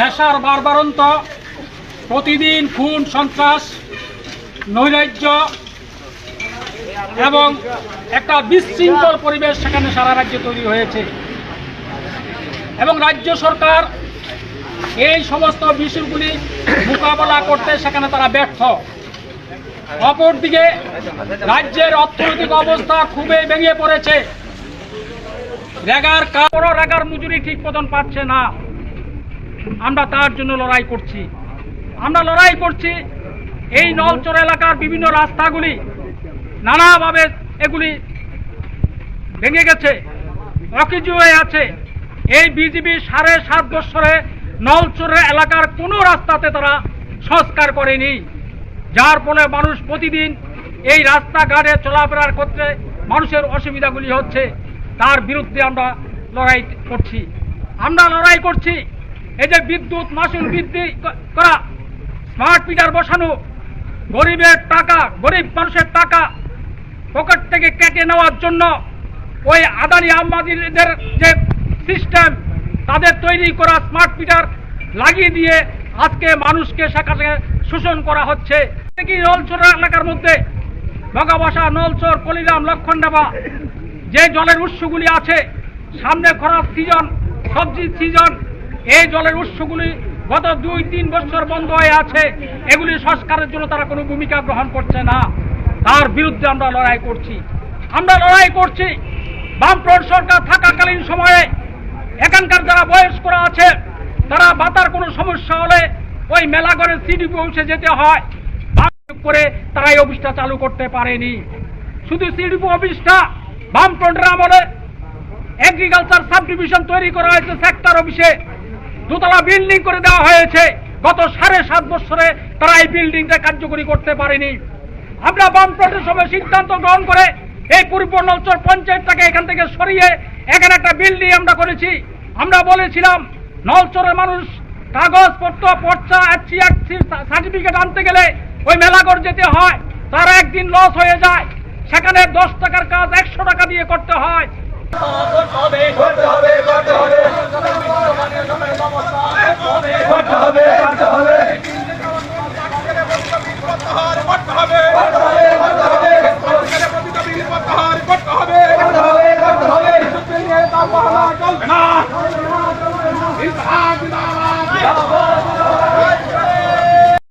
নেশার বারবারন্ত প্রতিদিন খুন, সন্ত্রাস, নৈরাজ্য এবং একটা বিশৃঙ্খল পরিবেশ সেখানে সারা রাজ্যে তৈরি হয়েছে। এবং রাজ্য সরকার এই সমস্ত বিষয়গুলি মোকাবেলা করতে সেখানে তারা ব্যর্থ। অপরদিকে রাজ্যের অর্থনৈতিক অবস্থা খুবই ভেঙে পড়েছে। রেগার কাপড় রেগার মজুরি ঠিক মতন পাচ্ছে না। আমরা তার জন্য লড়াই করছি। আমরা লড়াই করছি এই নলচর এলাকার বিভিন্ন রাস্তাগুলি নানাভাবে এগুলি ভেঙে গেছে, অকিজু হয়ে আছে। এই বিজিবি সাড়ে সাত বছরে নলচরের এলাকার কোনো রাস্তাতে তারা সংস্কার করেনি। যার ফলে মানুষ প্রতিদিন এই রাস্তাঘাটে চলাফেরার করতে মানুষের অসুবিধাগুলি হচ্ছে। তার বিরুদ্ধে আমরা লড়াই করছি। আমরা লড়াই করছি। এই যে বিদ্যুৎ, মাসুল বৃদ্ধি করা স্মার্ট মিটার বসানো, গরিবের টাকা, গরিব মানুষের টাকা পকেট থেকে কেটে নেওয়ার জন্য ওই আদানি আম্বানিদের যে সিস্টেম তাদের তৈরি করা স্মার্ট মিটার লাগিয়ে দিয়ে আজকে মানুষকে সেখানে শোষণ করা হচ্ছে। কি নলচর এলাকার মধ্যে? বগাবাসা নলচর, কলিরাম, লক্ষণডাবা, যে জলের উৎসগুলি আছে, সামনে খরার সিজন সবজির সিজন এই জলের উৎসগুলি গত দুই, তিন বছর বন্ধ হয়ে আছে। এগুলি সংস্কারের জন্য তারা কোনো ভূমিকা গ্রহণ করছে না। তার বিরুদ্ধে আমরা লড়াই করছি। আমরা লড়াই করছি। বামফ্রন্ট সরকার থাকাকালীন সময়ে এখানকার যারা বয়স্করা আছে, তারা বাতার কোনো সমস্যা হলে ওই মেলাগড়ের সিডিপি অফিসে যেতে হয়। করে তারা এই অফিসটা চালু করতে পারেনি। শুধু সিডিপি অফিসটা বামফ্রন্টের আমলে এগ্রিকালচার সাব ডিভিশন তৈরি করা হয়েছে সেক্টর অফিসে। দোতলা বিল্ডিং করে দেওয়া হয়েছে। গত সাড়ে সাত বছরে তারা এই বিল্ডিংটা কার্যকরী করতে পারেনি। আমরা বামফ্রন্টের সময় সিদ্ধান্ত গ্রহণ করে এই পূর্ব নলচর পঞ্চায়েতটাকে এখান থেকে সরিয়ে এখানে একটা বিল্ডিং আমরা করেছি। আমরা বলেছিলাম, নলচরের মানুষ কাগজপত্র পর্চা সার্টিফিকেট আনতে গেলে ওই মেলাঘর যেতে হয়, তার একদিন লস হয়ে যায়। সেখানে দশ টাকার কাজ একশো টাকা দিয়ে করতে হয়।